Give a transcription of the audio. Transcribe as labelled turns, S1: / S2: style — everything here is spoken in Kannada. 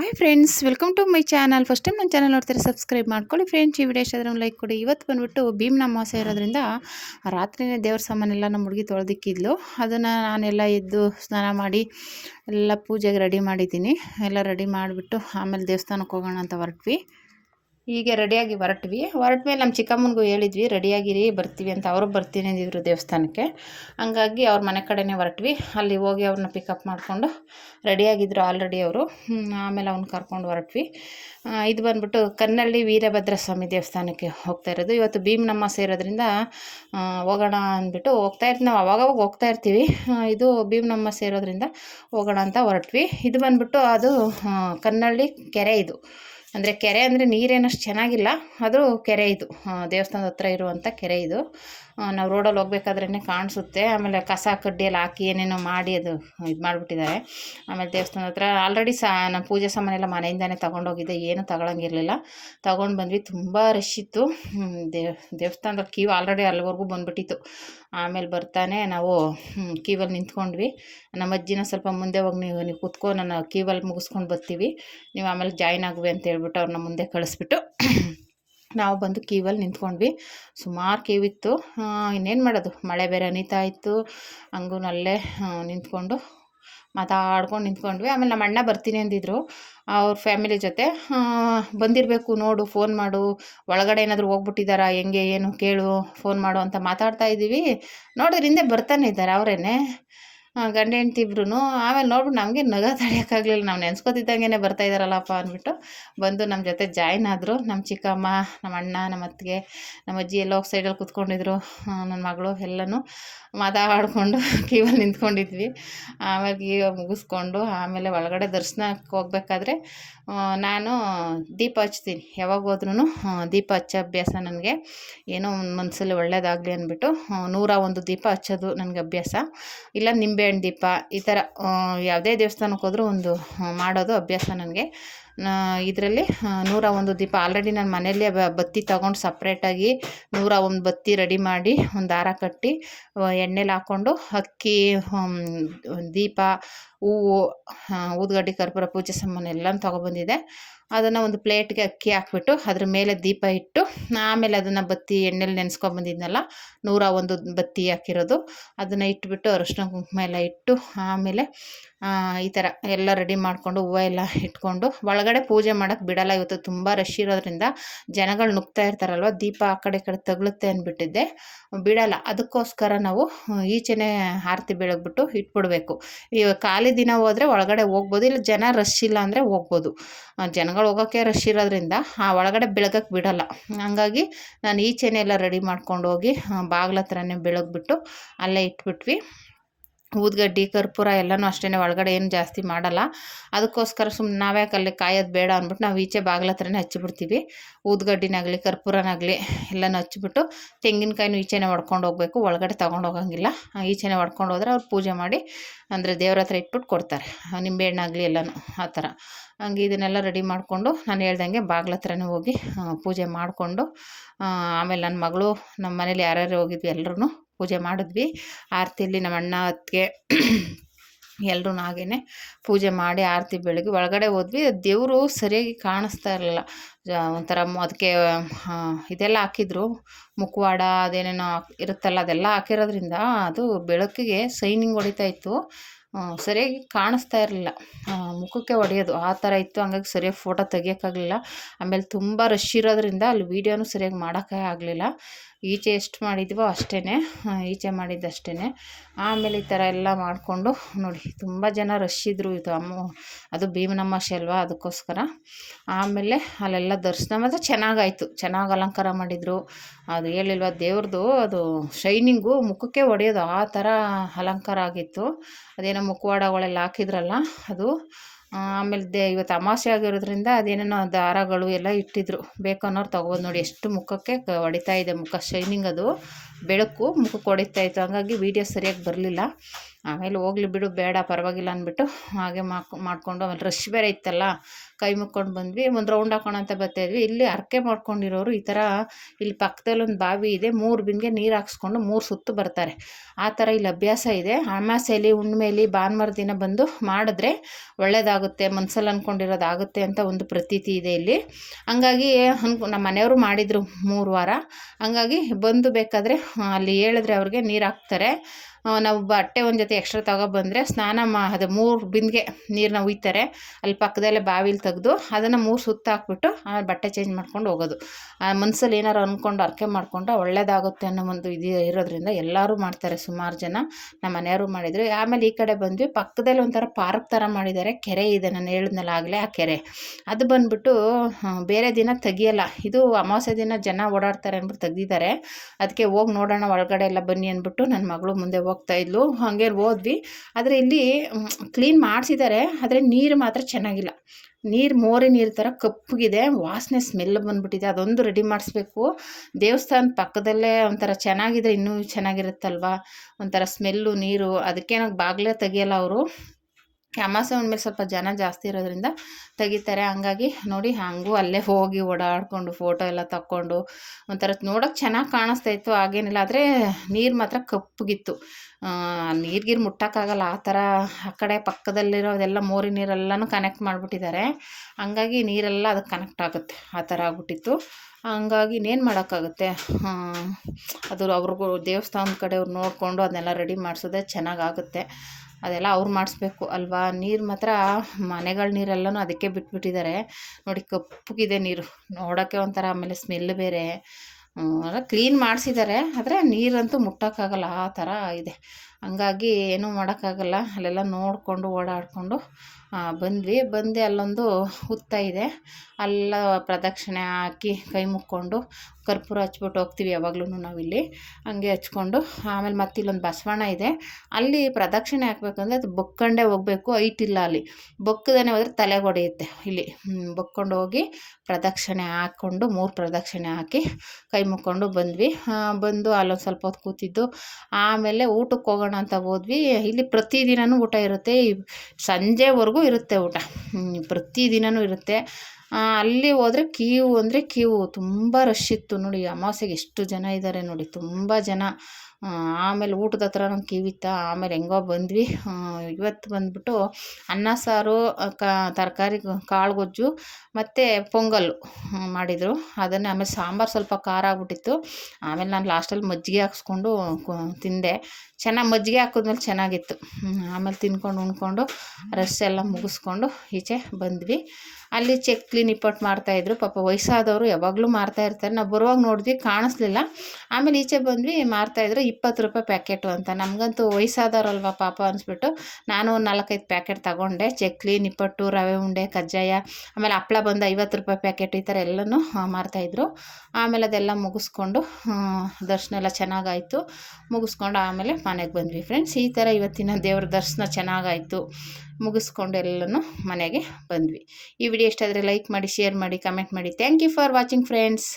S1: Hi friends welcome to my channel first time ನನ್ನ ಚಾನಲ್ ನೋಡ್ತಾರೆ ಸಬ್ಸ್ಕ್ರೈಬ್ ಮಾಡ್ಕೊಳ್ಳಿ. ಫ್ರೆಂಡ್ಸ್ ಈ ವಿಡಿಯೋ ಇಷ್ಟ ಲೈಕ್ ಕೊಡಿ. ಇವತ್ತು ಬಂದುಬಿಟ್ಟು ಭೀಮ್ನ ಅಮಾವಾಸ್ಯೆ ಇರೋದ್ರಿಂದ ರಾತ್ರಿನೇ ದೇವ್ರ ಸಾಮಾನೆಲ್ಲ ನಮ್ಮ ಹುಡುಗಿ ತೊಳೆದಿಕ್ಕಿದ್ಲು. ಅದನ್ನು ನಾನೆಲ್ಲ ಎದ್ದು ಸ್ನಾನ ಮಾಡಿ, ಎಲ್ಲ ಪೂಜೆಗೆ ರೆಡಿ ಮಾಡಿದ್ದೀನಿ. ಎಲ್ಲ ರೆಡಿ ಮಾಡಿಬಿಟ್ಟು ಆಮೇಲೆ ದೇವಸ್ಥಾನಕ್ಕೆ ಹೋಗೋಣ ಅಂತ ಹೊರಟ್ವಿ. ಹೀಗೆ ರೆಡಿಯಾಗಿ ಹೊರಟ್ವಿ. ಹೊರಟ ಮೇಲೆ ನಮ್ಮ ಚಿಕ್ಕಮ್ಮನಿಗೂ ಹೇಳಿದ್ವಿ ರೆಡಿಯಾಗಿರಿ ಬರ್ತೀವಿ ಅಂತ. ಅವರು ಬರ್ತೀನಿ ಅಂದಿದ್ರು ದೇವಸ್ಥಾನಕ್ಕೆ. ಹಂಗಾಗಿ ಅವ್ರ ಮನೆ ಕಡೆನೇ ಹೊರಟ್ವಿ. ಅಲ್ಲಿ ಹೋಗಿ ಅವ್ರನ್ನ ಪಿಕಪ್ ಮಾಡಿಕೊಂಡು ರೆಡಿಯಾಗಿದ್ದರು ಆಲ್ರೆಡಿ ಅವರು. ಆಮೇಲೆ ಅವ್ನ ಕರ್ಕೊಂಡು ಹೊರಟ್ವಿ. ಇದು ಬಂದ್ಬಿಟ್ಟು ಕನ್ನಳ್ಳಿ ವೀರಭದ್ರ ಸ್ವಾಮಿ ದೇವಸ್ಥಾನಕ್ಕೆ ಹೋಗ್ತಾ ಇರೋದು. ಇವತ್ತು ಭೀಮನಮ್ಮ ಸೇರೋದ್ರಿಂದ ಹೋಗೋಣ ಅಂದ್ಬಿಟ್ಟು ಹೋಗ್ತಾ ಇರ್ತೀವಿ ನಾವು ಅವಾಗವಾಗ ಹೋಗ್ತಾ ಇರ್ತೀವಿ. ಇದು ಭೀಮನಮ್ಮ ಸೇರೋದ್ರಿಂದ ಹೋಗೋಣ ಅಂತ ಹೊರಟ್ವಿ. ಇದು ಬಂದ್ಬಿಟ್ಟು ಅದು ಕನ್ನಳ್ಳಿ ಕೆರೆ ಇದು. ಅಂದರೆ ಕೆರೆ ಅಂದರೆ ನೀರೇನಷ್ಟು ಚೆನ್ನಾಗಿಲ್ಲ ಆದರೂ ಕೆರೆ ಇದು ದೇವಸ್ಥಾನದ ಹತ್ರ ಇರುವಂಥ ಕೆರೆ ಇದು. ನಾವು ರೋಡಲ್ಲಿ ಹೋಗ್ಬೇಕಾದ್ರೇ ಕಾಣಿಸುತ್ತೆ. ಆಮೇಲೆ ಕಸ ಕಡ್ಡಿಯಲ್ಲಿ ಹಾಕಿ ಏನೇನೋ ಮಾಡಿ ಅದು ಇದು ಮಾಡಿಬಿಟ್ಟಿದ್ದಾರೆ. ಆಮೇಲೆ ದೇವಸ್ಥಾನದ ಹತ್ರ ಆಲ್ರೆಡಿ ಸಹ ನಮ್ಮ ಪೂಜೆ ಸಾಮಾನೆಲ್ಲ ಮನೆಯಿಂದಲೇ ತೊಗೊಂಡೋಗಿದ್ದೆ. ಏನು ತಗೊಳಂಗಿರಲಿಲ್ಲ. ತೊಗೊಂಡು ಬಂದ್ವಿ. ತುಂಬ ರಶ್ ಇತ್ತು. ದೇವ್ ದೇವಸ್ಥಾನದ ಕ್ಯೂ ಆಲ್ರೆಡಿ ಅಲ್ಲಿವರೆಗೂ ಬಂದುಬಿಟ್ಟಿತ್ತು. ಆಮೇಲೆ ಬರ್ತಾನೆ ನಾವು ಕ್ಯೂವಲ್ಲಿ ನಿಂತ್ಕೊಂಡ್ವಿ. ನಮ್ಮ ಅಜ್ಜಿನ ಸ್ವಲ್ಪ ಮುಂದೆ ಹೋಗಿ ನೀವು ನೀವು ಕೂತ್ಕೊ. ನಾನು ಕ್ಯೂವಲ್ಲಿ ಮುಗಿಸ್ಕೊಂಡು ಬರ್ತೀವಿ. ನೀವು ಆಮೇಲೆ ಜಾಯ್ನ್ ಆಗುವೆ ಅಂತ ಹೇಳ್ಬಿಟ್ಟು ಅವ್ರನ್ನ ಮುಂದೆ ಕಳಿಸ್ಬಿಟ್ಟು. ನಾವು ಬಂದು ಕೀವಲ್ಲಿ ನಿಂತ್ಕೊಂಡ್ವಿ. ಸುಮಾರು ಕೀವಿತ್ತು ಇನ್ನೇನು ಮಾಡೋದು? ಮಳೆ ಬೇರೆ ಅನಿತಾ ಇತ್ತು. ಹಂಗೂ ಅಲ್ಲೇ ನಿಂತ್ಕೊಂಡು ಮಾತಾಡ್ಕೊಂಡು ನಿಂತ್ಕೊಂಡ್ವಿ. ಆಮೇಲೆ ನಮ್ಮ ಅಣ್ಣ ಬರ್ತೀನಿ ಅಂದಿದ್ರು. ಅವ್ರ ಫ್ಯಾಮಿಲಿ ಜೊತೆ ಬಂದಿರಬೇಕು ನೋಡು, ಫೋನ್ ಮಾಡು. ಒಳಗಡೆ ಏನಾದರೂ ಹೋಗ್ಬಿಟ್ಟಿದ್ದಾರಾ ಹೆಂಗೆ, ಏನು ಕೇಳು, ಫೋನ್ ಮಾಡು ಅಂತ ಮಾತಾಡ್ತಾ ಇದ್ದೀವಿ ನೋಡಿದ್ರೆ ಹಿಂದೆ ಬರ್ತಾನೆ ಇದ್ದಾರೆ ಅವರೇನೆ. ಗಂಡ ಹೆಂಡ್ತಿ ಇಬ್ರು ಆಮೇಲೆ ನೋಡ್ಬಿಟ್ಟು ನಮಗೆ ನಗ ತಡೆಯೋಕ್ಕಾಗಲಿಲ್ಲ ನಾವು ನೆನ್ಸ್ಕೊತಿದ್ದಂಗೆ ಬರ್ತಾ ಇದ್ದಾರಲ್ಲಪ್ಪ ಅಂದ್ಬಿಟ್ಟು ಬಂದು ನಮ್ಮ ಜೊತೆ ಜಾಯ್ನ್ ಆದರು. ನಮ್ಮ ಚಿಕ್ಕಮ್ಮ ನಮ್ಮ ಅಣ್ಣ ನಮ್ಮ ಅತ್ತಿಗೆ ನಮ್ಮ ಅಜ್ಜಿ ಎಲ್ಲ ಹೋಗಿ ಸೈಡಲ್ಲಿ ಕೂತ್ಕೊಂಡಿದ್ರು ನನ್ನ ಮಗಳು ಎಲ್ಲನೂ ಮಾತಾಡಿಕೊಂಡು ಕೀವಲ್ಲಿ ನಿಂತ್ಕೊಂಡಿದ್ವಿ. ಆಮೇಲೆ ಮುಗಿಸ್ಕೊಂಡು ಆಮೇಲೆ ಒಳಗಡೆ ದರ್ಶನಕ್ಕೆ ಹೋಗ್ಬೇಕಾದ್ರೆ ನಾನು ದೀಪ ಹಚ್ತೀನಿ. ಯಾವಾಗ ಹೋದ್ರೂ ದೀಪ ಹಚ್ಚೋ ಅಭ್ಯಾಸ ನನಗೆ. ಏನೋ ಮನಸ್ಸಲ್ಲಿ ಒಳ್ಳೇದಾಗಲಿ ಅಂದ್ಬಿಟ್ಟು ನೂರ ಒಂದು ದೀಪ ಹಚ್ಚೋದು ನನಗೆ ಅಭ್ಯಾಸ. ಇಲ್ಲ ನಿಂಬೆಹಣ್ಣು ದೀಪ ಈ ಥರ ಯಾವುದೇ ದೇವಸ್ಥಾನಕ್ಕೆ ಹೋದರೂ ಒಂದು ಮಾಡೋದು ಅಭ್ಯಾಸ ನನಗೆ. ಇದರಲ್ಲಿ ನೂರ ಒಂದು ದೀಪ ಆಲ್ರೆಡಿ ನಾನು ಮನೆಯಲ್ಲೇ ಬತ್ತಿ ತೊಗೊಂಡು ಸಪ್ರೇಟಾಗಿ ನೂರ ಒಂದು ಬತ್ತಿ ರೆಡಿ ಮಾಡಿ ಒಂದು ದಾರ ಕಟ್ಟಿ ಎಣ್ಣೆಲಿ ಹಾಕ್ಕೊಂಡು ಅಕ್ಕಿ ದೀಪ ಹೂವು ಊದುಗಡ್ಡಿ, ಕರ್ಪೂರ, ಪೂಜೆ ಸಾಮಾನು ಎಲ್ಲನೂ ತೊಗೊಬಂದಿದೆ. ಅದನ್ನು ಒಂದು ಪ್ಲೇಟ್ಗೆ ಅಕ್ಕಿ ಹಾಕ್ಬಿಟ್ಟು ಅದ್ರ ಮೇಲೆ ದೀಪ ಇಟ್ಟು, ಆಮೇಲೆ ಅದನ್ನು ಬತ್ತಿ ಎಣ್ಣೆಲಿ ನೆನೆಸ್ಕೊಂಬಂದಿದ್ನಲ್ಲ, ನೂರ ಒಂದು ಬತ್ತಿ ಹಾಕಿರೋದು. ಅದನ್ನು ಇಟ್ಬಿಟ್ಟು ಅರಿಶಿನ ಕುಂಕುಮ ಎಲ್ಲ ಇಟ್ಟು, ಆಮೇಲೆ ಈ ಥರ ಎಲ್ಲ ರೆಡಿ ಮಾಡಿಕೊಂಡು ಹೂವು ಎಲ್ಲ ಇಟ್ಕೊಂಡು, ಒಳಗಡೆ ಪೂಜೆ ಮಾಡೋಕ್ಕೆ ಬಿಡಲ್ಲ ಇವತ್ತು. ತುಂಬ ರಶ್ ಇರೋದ್ರಿಂದ ಜನಗಳು ನುಗ್ತಾ ಇರ್ತಾರಲ್ವ, ದೀಪ ಆ ಕಡೆ ಕಡೆ ತಗುಲುತ್ತೆ ಅಂದ್ಬಿಟ್ಟಿದ್ದೆ ಬಿಡಲ್ಲ. ಅದಕ್ಕೋಸ್ಕರ ನಾವು ಈಚೆನೆ ಆರತಿ ಬೆಳಗ್ಬಿಟ್ಟು ಇಟ್ಬಿಡ್ಬೇಕು. ಈ ಖಾಲಿ ದಿನ ಹೋದರೆ ಒಳಗಡೆ ಹೋಗ್ಬೋದು, ಇಲ್ಲ ಜನ ರಶ್ ಇಲ್ಲ ಅಂದರೆ ಹೋಗ್ಬೋದು. ಜನಗಳು ಹೋಗೋಕ್ಕೆ ರಶ್ ಇರೋದ್ರಿಂದ, ಆ, ಒಳಗಡೆ ಬೆಳಗಕ್ಕೆ ಬಿಡಲ್ಲ. ಹಂಗಾಗಿ ನಾನು ಈಚೆನೆಲ್ಲ ರೆಡಿ ಮಾಡ್ಕೊಂಡು ಹೋಗಿ ಬಾಗ್ಲ ಹತ್ರನೇ ಬೆಳಗ್ಬಿಟ್ಟು ಅಲ್ಲೇ ಇಟ್ಬಿಟ್ವಿ. ಊದ್ಗಡ್ಡಿ ಕರ್ಪೂರ ಎಲ್ಲನೂ ಅಷ್ಟೇ ಒಳಗಡೆ ಏನು ಜಾಸ್ತಿ ಮಾಡಲ್ಲ. ಅದಕ್ಕೋಸ್ಕರ ಸುಮ್ಮನೆ ನಾವೇ ಅಲ್ಲಿ ಕಾಯೋದು ಬೇಡ ಅಂದ್ಬಿಟ್ಟು ನಾವು ಈಚೆ ಬಾಗಿಲ ಹತ್ರನೇ ಹಚ್ಚಿಬಿಡ್ತೀವಿ. ಊದ್ಗಡ್ಡಿನಾಗಲಿ, ಕರ್ಪೂರನಾಗಲಿ ಎಲ್ಲನೂ ಹಚ್ಚಿಬಿಟ್ಟು ತೆಂಗಿನಕಾಯಿನೂ ಈಚೆನೇ ಹೊಡ್ಕೊಂಡು ಹೋಗ್ಬೇಕು. ಒಳಗಡೆ ತೊಗೊಂಡು ಹೋಗಂಗಿಲ್ಲ. ಈಚೆನೆ ಹೊಡ್ಕೊಂಡು ಹೋದ್ರೆ ಅವ್ರು ಪೂಜೆ ಮಾಡಿ ಅಂದರೆ ದೇವ್ರ ಹತ್ರ ಇಟ್ಬಿಟ್ಟು ಕೊಡ್ತಾರೆ. ನಿಂಬೆಹಣ್ಣಾಗಲಿ ಎಲ್ಲನೂ ಆ ಥರ. ಹಂಗೆ ಇದನ್ನೆಲ್ಲ ರೆಡಿ ಮಾಡಿಕೊಂಡು ನಾನು ಹೇಳ್ದಂಗೆ ಬಾಗ್ಲ ಹತ್ರನೇ ಹೋಗಿ ಪೂಜೆ ಮಾಡಿಕೊಂಡು ಆಮೇಲೆ ನನ್ನ ಮಗಳು ನಮ್ಮ ಮನೇಲಿ ಯಾರ್ಯಾರು ಹೋಗಿದ್ವಿ ಎಲ್ಲರೂ ಪೂಜೆ ಮಾಡಿದ್ವಿ. ಆರತಿಯಲ್ಲಿ ನಮ್ಮ ಅಣ್ಣ ಅತ್ತಿಗೆ ಎಲ್ಲರೂ ಹಾಗೇ ಪೂಜೆ ಮಾಡಿ ಆರತಿ ಬೆಳಗ್ಗೆ ಒಳಗಡೆ ಹೋದ್ವಿ. ದೇವರು ಸರಿಯಾಗಿ ಕಾಣಿಸ್ತಾ ಇರಲಿಲ್ಲ. ಒಂಥರ ಅದಕ್ಕೆ ಇದೆಲ್ಲ ಹಾಕಿದ್ರು. ಮುಖವಾಡ ಅದೇನೇನೋ ಇರುತ್ತಲ್ಲ ಅದೆಲ್ಲ ಹಾಕಿರೋದ್ರಿಂದ ಅದು ಬೆಳಕಿಗೆ ಸೈನಿಂಗ್ ಹೊಡಿತಾ ಇತ್ತು. ಸರಿಯಾಗಿ ಕಾಣಿಸ್ತಾ ಇರಲಿಲ್ಲ. ಮುಖಕ್ಕೆ ಹೊಡೆಯೋದು ಆ ಥರ ಇತ್ತು. ಹಂಗಾಗಿ ಸರಿಯಾಗಿ ಫೋಟೋ ತೆಗಿಯೋಕ್ಕಾಗಲಿಲ್ಲ. ಆಮೇಲೆ ತುಂಬ ರಶ್ ಇರೋದ್ರಿಂದ ಅಲ್ಲಿ ವೀಡಿಯೋನೂ ಸರಿಯಾಗಿ ಮಾಡೋಕ್ಕೆ ಆಗಲಿಲ್ಲ. ಈಚೆ ಎಷ್ಟು ಮಾಡಿದ್ವೋ ಅಷ್ಟೇ ಈಚೆ ಮಾಡಿದ್ದು ಅಷ್ಟೇ ಆಮೇಲೆ ಈ ಥರ ಎಲ್ಲ ಮಾಡಿಕೊಂಡು ನೋಡಿ, ತುಂಬ ಜನ ರಶ್ ಇದ್ದರು ಇದು ಅಮ್ಮ, ಅದು ಭೀಮನಮ್ಮ ಅಲ್ವಾ ಅದಕ್ಕೋಸ್ಕರ. ಆಮೇಲೆ ಅಲ್ಲೆಲ್ಲ ದರ್ಶನ ಮಾತ್ರ ಚೆನ್ನಾಗಾಯಿತು, ಚೆನ್ನಾಗಿ ಅಲಂಕಾರ ಮಾಡಿದರು. ಅದು ಹೇಳಿಲ್ವ, ದೇವ್ರದ್ದು ಅದು ಶೈನಿಂಗು ಮುಖಕ್ಕೆ ಹೊಡೆಯೋದು ಆ ಥರ ಅಲಂಕಾರ ಆಗಿತ್ತು. ಅದೇನೋ ಮುಖವಾಡಗಳೆಲ್ಲ ಹಾಕಿದ್ರಲ್ಲ ಅದು ಆಮೇಲೆ ದೇ ಇವತ್ತು ಅಮಾವಾಸ್ಯೆ ಆಗಿರೋದ್ರಿಂದ ಅದೇನೇನೋ ದಾರಗಳು ಎಲ್ಲ ಇಟ್ಟಿದ್ರು. ಬೇಕನ್ನೋರು ತೊಗೊಬೋದು ನೋಡಿ, ಎಷ್ಟು ಮುಖಕ್ಕೆ ಹೊಡಿತಾ ಇದೆ ಮುಖ. ಶೈನಿಂಗ್ ಅದು ಬೆಳಕು ಮುಖಕ್ಕೆ ಹೊಡಿತಾ ಇತ್ತು. ಹಂಗಾಗಿ ವೀಡಿಯೋ ಸರಿಯಾಗಿ ಬರಲಿಲ್ಲ. ಆಮೇಲೆ ಹೋಗ್ಲಿ ಬಿಡು, ಬೇಡ, ಪರವಾಗಿಲ್ಲ ಅಂದ್ಬಿಟ್ಟು ಹಾಗೆ ಮಾಕ್, ಮಾಡಿಕೊಂಡು ಆಮೇಲೆ ರಶ್ ಬೇರೆ ಇತ್ತಲ್ಲ, ಕೈ ಮುಕ್ಕೊಂಡು ಬಂದ್ವಿ. ಒಂದು ರೌಂಡ್ ಹಾಕೋಣ ಅಂತ ಬರ್ತಾಯಿದ್ವಿ ಇಲ್ಲಿ ಅರ್ಕೆ ಮಾಡ್ಕೊಂಡಿರೋರು ಈ ಥರ ಇಲ್ಲಿ ಪಕ್ಕದಲ್ಲಿ ಒಂದು ಬಾವಿ ಇದೆ, ಮೂರು ಬಿಂದಿಗೆ ನೀರು ಹಾಕ್ಸ್ಕೊಂಡು ಮೂರು ಸುತ್ತು ಬರ್ತಾರೆ. ಆ ಥರ ಇಲ್ಲಿ ಅಭ್ಯಾಸ ಇದೆ. ಅಮಾಸೆಯಲ್ಲಿ ಹುಣ್ಣಿಮೆಲಿ ಭಾನುವಾರ ದಿನ ಬಂದು ಮಾಡಿದ್ರೆ ಒಳ್ಳೇದಾಗುತ್ತೆ, ಮನ್ಸಲ್ಲಿ ಅಂದ್ಕೊಂಡಿರೋದಾಗುತ್ತೆ ಅಂತ ಒಂದು ಪ್ರತೀತಿ ಇದೆ ಇಲ್ಲಿ. ಹಂಗಾಗಿ ಅನ್ಕೊ ನಮ್ಮ ಮನೆಯವರು ಮಾಡಿದರು ಮೂರು ವಾರ. ಹಂಗಾಗಿ ಬಂದು ಬೇಕಾದರೆ ಅಲ್ಲಿ ಹೇಳಿದ್ರೆ ಅವ್ರಿಗೆ ನೀರು ಹಾಕ್ತಾರೆ. ನಾವು ಬಟ್ಟೆ ಒಂದು ಜೊತೆ ಎಕ್ಸ್ಟ್ರಾ ತಗೊಬಂದರೆ ಸ್ನಾನ ಮಾ, ಅದು ಮೂರು ಬಿಂದಿಗೆ ನೀರನ್ನ ಉಯ್ತಾರೆ. ಅಲ್ಲಿ ಪಕ್ಕದಲ್ಲೇ ಬಾವಿಲಿ ತೆಗೆದು ಅದನ್ನು ಮೂರು ಸುತ್ತ ಹಾಕ್ಬಿಟ್ಟು ಆಮೇಲೆ ಬಟ್ಟೆ ಚೇಂಜ್ ಮಾಡ್ಕೊಂಡು ಹೋಗೋದು. ಆ ಮನಸ್ಸಲ್ಲಿ ಏನಾರು ಅಂದ್ಕೊಂಡು ಅರ್ಕೆ ಮಾಡ್ಕೊಂಡ್ರೆ ಒಳ್ಳೇದಾಗುತ್ತೆ ಅನ್ನೋ ಒಂದು ಇದು ಇರೋದ್ರಿಂದ ಎಲ್ಲರೂ ಮಾಡ್ತಾರೆ ಸುಮಾರು ಜನ. ನಮ್ಮ ಮನೆಯವರು ಮಾಡಿದರು. ಆಮೇಲೆ ಈ ಕಡೆ ಬಂದ್ವಿ. ಪಕ್ಕದಲ್ಲಿ ಒಂಥರ ಪಾರ್ಕ್ ಥರ ಮಾಡಿದ್ದಾರೆ ಕೆರೆ ಇದೆ. ನಾನು ಹೇಳಿದ್ನಲ್ಲ ಆಗಲೇ ಆ ಕೆರೆ. ಅದು ಬಂದ್ಬಿಟ್ಟು ಬೇರೆ ದಿನ ತೆಗಿಯಲ್ಲ. ಇದು ಅಮಾವಾಸ್ಯೆ ದಿನ ಜನ ಓಡಾಡ್ತಾರೆ ಅಂದ್ಬಿಟ್ಟು ತೆಗ್ದಿದ್ದಾರೆ. ಅದಕ್ಕೆ ಹೋಗಿ ನೋಡೋಣ, ಒಳಗಡೆ ಎಲ್ಲ ಬನ್ನಿ ಅಂದ್ಬಿಟ್ಟು ನನ್ನ ಮಗಳು ಮುಂದೆ ಇದ್ಲು, ಹಾಗೆ ಹೋದ್ವಿ. ಆದರೆ ಇಲ್ಲಿ ಕ್ಲೀನ್ ಮಾಡಿಸಿದ್ದಾರೆ ಆದರೆ ನೀರು ಮಾತ್ರ ಚೆನ್ನಾಗಿಲ್ಲ. ನೀರು, ಮೋರಿ ನೀರು ಥರ ಕಪ್ಪಗಿದೆ, ವಾಸನೆ ಸ್ಮೆಲ್ ಬಂದುಬಿಟ್ಟಿದೆ, ಅದೊಂದು ರೆಡಿ ಮಾಡಿಸ್ಬೇಕು. ದೇವಸ್ಥಾನ ಪಕ್ಕದಲ್ಲೇ ಒಂಥರ ಚೆನ್ನಾಗಿದ್ರೆ ಇನ್ನೂ ಚೆನ್ನಾಗಿರುತ್ತಲ್ವ? ಒಂಥರ ಸ್ಮೆಲ್ಲು ನೀರು, ಅದಕ್ಕೆ ನಂಗೆ ಬಾಗಿಲೇ ತೆಗಿಯಲ್ಲ ಅವರು. ಅಮಾಸೆ ಮೇಲೆ ಸ್ವಲ್ಪ ಜನ ಜಾಸ್ತಿ ಇರೋದ್ರಿಂದ ತೆಗಿತಾರೆ. ಹಂಗಾಗಿ ನೋಡಿ, ಹಂಗೂ ಅಲ್ಲೇ ಹೋಗಿ ಓಡಾಡಿಕೊಂಡು ಫೋಟೋ ಎಲ್ಲ ತಕ್ಕೊಂಡು ಒಂಥರ ನೋಡೋಕೆ ಚೆನ್ನಾಗಿ ಕಾಣಿಸ್ತಾ ಇತ್ತು. ಹಾಗೇನಿಲ್ಲ, ಆದರೆ ನೀರು ಮಾತ್ರ ಕಪ್ಪಗಿತ್ತು. ನೀರ್ಗೀರು ಮುಟ್ಟೋಕ್ಕಾಗಲ್ಲ. ಆ ಥರ ಆ ಕಡೆ ಪಕ್ಕದಲ್ಲಿರೋದೆಲ್ಲ ಮೋರಿ ನೀರೆಲ್ಲನೂ ಕನೆಕ್ಟ್ ಮಾಡಿಬಿಟ್ಟಿದ್ದಾರೆ. ಹಂಗಾಗಿ ನೀರೆಲ್ಲ ಅದಕ್ಕೆ ಕನೆಕ್ಟ್ ಆಗುತ್ತೆ. ಆ ಥರ ಆಗ್ಬಿಟ್ಟಿತ್ತು. ಹಂಗಾಗಿ ಇನ್ನೇನು ಮಾಡೋಕ್ಕಾಗುತ್ತೆ? ಅದು ಅವ್ರಿಗೂ ದೇವಸ್ಥಾನದ ಕಡೆ ಅವ್ರು ನೋಡಿಕೊಂಡು ಅದನ್ನೆಲ್ಲ ರೆಡಿ ಮಾಡಿಸೋದೇ ಚೆನ್ನಾಗಾಗುತ್ತೆ ಅದೆಲ್ಲ ಅವ್ರು ಮಾಡಿಸ್ಬೇಕು ಅಲ್ವಾ? ನೀರು ಮಾತ್ರ ಮನೆಗಳ ನೀರೆಲ್ಲನೂ ಅದಕ್ಕೆ ಬಿಟ್ಬಿಟ್ಟಿದ್ದಾರೆ ನೋಡಿ ಕಪ್ಪಗಿದೆ ನೀರು. ನೋಡೋಕ್ಕೆ ಒಂಥರ ಆಮೇಲೆ ಸ್ಮೆಲ್ ಬೇರೆ. ಕ್ಲೀನ್ ಮಾಡಿಸಿದ್ದಾರೆ ಆದರೆ ನೀರಂತೂ ಮುಟ್ಟೋಕ್ಕಾಗಲ್ಲ. ಆ ಥರ ಇದೆ. ಹಂಗಾಗಿ ಏನೂ ಮಾಡೋಕ್ಕಾಗಲ್ಲ. ಅಲ್ಲೆಲ್ಲ ನೋಡಿಕೊಂಡು, ಓಡಾಡಿಕೊಂಡು ಬಂದ್ವಿ. ಬಂದು ಅಲ್ಲೊಂದು ಹುತ್ತ ಇದೆ. ಅಲ್ಲ ಪ್ರದಕ್ಷಿಣೆ ಹಾಕಿ ಕೈ ಮುಕ್ಕೊಂಡು ಕರ್ಪೂರ ಹಚ್ಬಿಟ್ಟು ಹೋಗ್ತೀವಿ ಯಾವಾಗ್ಲೂ ನಾವಿಲ್ಲಿ. ಹಂಗೆ ಹಚ್ಕೊಂಡು, ಆಮೇಲೆ ಮತ್ತೆ ಇಲ್ಲೊಂದು ಬಸವಣ್ಣ ಇದೆ. ಅಲ್ಲಿ ಪ್ರದಕ್ಷಿಣೆ ಹಾಕ್ಬೇಕಂದ್ರೆ ಅದು ಬೊಕ್ಕಂಡೆ ಹೋಗಬೇಕು. ಹೈಟ್ ಇಲ್ಲ ಅಲ್ಲಿ. ಬೊಕ್ಕದನ್ನೇ ಹೋದ್ರೆ ತಲೆಗೆ ಹೊಡೆಯುತ್ತೆ ಇಲ್ಲಿ. ಬೊಕ್ಕೊಂಡು ಹೋಗಿ ಪ್ರದಕ್ಷಿಣೆ ಹಾಕ್ಕೊಂಡು, ಮೂರು ಪ್ರದಕ್ಷಿಣೆ ಹಾಕಿ ಕೈ ಮುಕ್ಕೊಂಡು ಬಂದ್ವಿ. ಬಂದು ಅಲ್ಲೊಂದು ಸ್ವಲ್ಪ ಹೊತ್ತು ಕೂತಿದ್ದು. ಆಮೇಲೆ ಊಟಕ್ಕೆ ಹೋಗೋಣ ಅಂತ ಹೋದ್ವಿ. ಇಲ್ಲಿ ಪ್ರತಿದಿನವೂ ಊಟ ಇರುತ್ತೆ. ಸಂಜೆವರೆಗೂ ಇರುತ್ತೆ ಊಟ. ಪ್ರತಿದಿನವೂ ಇರುತ್ತೆ. ಅಲ್ಲಿ ಹೋದರೆ ಕ್ಯೂ ಅಂದರೆ ಕ್ಯೂ. ತುಂಬ ರಶ್ ಇತ್ತು ನೋಡಿ. ಅಮಾವಾಸ್ಯೆಗೆ ಎಷ್ಟು ಜನ ಇದ್ದಾರೆ ನೋಡಿ. ತುಂಬ ಜನ. ಆಮೇಲೆ ಊಟದ ಹತ್ರ ನಂಗೆ ಆಮೇಲೆ ಹೆಂಗೋ ಬಂದ್ವಿ. ಇವತ್ತು ಬಂದ್ಬಿಟ್ಟು ಅನ್ನ, ಸಾರು ಕ, ತರಕಾರಿ ಕಾಳು ಗೊಜ್ಜು ಮತ್ತು ಪೊಂಗಲ್ಲು ಮಾಡಿದರು. ಅದನ್ನು ಆಮೇಲೆ ಸಾಂಬಾರು ಸ್ವಲ್ಪ ಖಾರ ಆಗ್ಬಿಟ್ಟಿತ್ತು. ಆಮೇಲೆ ನಾನು ಲಾಸ್ಟಲ್ಲಿ ಮಜ್ಜಿಗೆ ಹಾಕ್ಸ್ಕೊಂಡು ತಿಂದೆ. ಚೆನ್ನಾಗಿ ಮಜ್ಜಿಗೆ ಹಾಕಿದ್ಮೇಲೆ ಚೆನ್ನಾಗಿತ್ತು. ಆಮೇಲೆ ತಿನ್ಕೊಂಡು ಉಣ್ಕೊಂಡು ರೆಸ್ಟ್ ಎಲ್ಲ ಮುಗಿಸ್ಕೊಂಡು ಈಚೆ ಬಂದ್ವಿ. ಅಲ್ಲಿ ಚೆಕ್ ಕ್ಲೀನ್ ಇಪ್ಪಟ್ಟು ಮಾಡ್ತಾಯಿದ್ರು ಪಾಪ ವಯಸ್ಸಾದವರು ಯಾವಾಗಲೂ ಮಾರ್ತಾ ಇರ್ತಾರೆ. ನಾವು ಬರುವಾಗ ನೋಡಿದ್ವಿ ಕಾಣಿಸ್ಲಿಲ್ಲ. ಆಮೇಲೆ ಈಚೆ ಬಂದ್ವಿ ಮಾರ್ತಾಯಿದ್ರು ಇಪ್ಪತ್ತು ರೂಪಾಯಿ ಪ್ಯಾಕೆಟು ಅಂತ. ನಮಗಂತೂ ವಯಸ್ಸಾದವರಲ್ವ ಪಾಪ ಅನಿಸ್ಬಿಟ್ಟು ನಾನು ಒಂದು ನಾಲ್ಕೈದು ಪ್ಯಾಕೆಟ್ ತಗೊಂಡೆ. ಚಕ್ಲಿ ನಿಪ್ಪಟ್ಟು ರವೆ ಉಂಡೆ, ಕಜ್ಜಾಯ, ಆಮೇಲೆ ಹಪ್ಪಳ ಬಂದು ಐವತ್ತು ರೂಪಾಯಿ ಪ್ಯಾಕೆಟ್ ಈ ಥರ ಎಲ್ಲನೂ ಮಾರ್ತಾಯಿದ್ರು ಆಮೇಲೆ ಅದೆಲ್ಲ ಮುಗಿಸ್ಕೊಂಡು ದರ್ಶನ ಎಲ್ಲ ಚೆನ್ನಾಗಾಯಿತು. ಮುಗಿಸ್ಕೊಂಡು ಆಮೇಲೆ ಮನೆಗೆ ಬಂದ್ವಿ. ಫ್ರೆಂಡ್ಸ್ ಈ ಥರ ಇವತ್ತಿನ ದೇವ್ರ ದರ್ಶನ ಚೆನ್ನಾಗಾಯಿತು. ಮುಗಿಸ್ಕೊಂಡು ಎಲ್ಲನೂ ಮನೆಗೆ ಬಂದ್ವಿ. ಈ ವಿಡಿಯೋ ಇಷ್ಟ ಆದರೆ ಲೈಕ್ ಮಾಡಿ ಶೇರ್ ಮಾಡಿ ಕಮೆಂಟ್ ಮಾಡಿ. Thank you for watching friends